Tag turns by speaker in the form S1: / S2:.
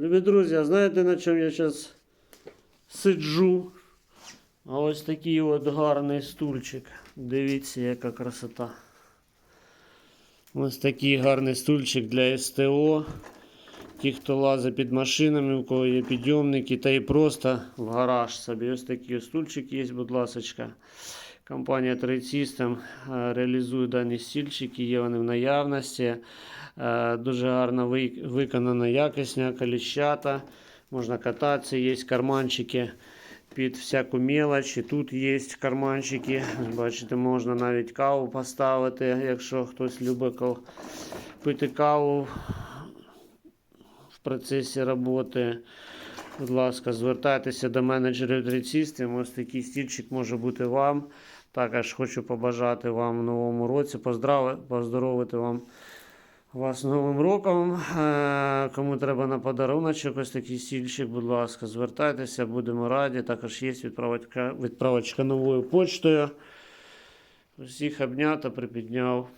S1: Любі друзі, а знаєте на чому я зараз сиджу? А ось такий от гарний стульчик. Дивіться, яка красота. Ось такий гарний стульчик для СТО. Ті, хто лазить під машинами, у кого є підйомники, та і просто в гараж собі. Ось такий стульчик є, будь ласка. Компанія Trade System е, реалізує дані стільчики, є вони в наявності. Е, Дуже гарно виконана якісня, коліщата. Можна кататися, є карманчики під всяку мелоч. І тут є карманчики. Бачите, можна навіть каву поставити, якщо хтось любить пити каву процесі роботи. Будь ласка, звертайтеся до менеджерів System. Ось такий стільчик може бути вам. Також хочу побажати вам в новому році, поздоровити вам вас Новим роком. Е, Кому треба на подаруночок, ось такий стільчик, будь ласка, звертайтеся, будемо раді. Також є відправочка, відправочка новою почтою. Усіх обнято, припідняв.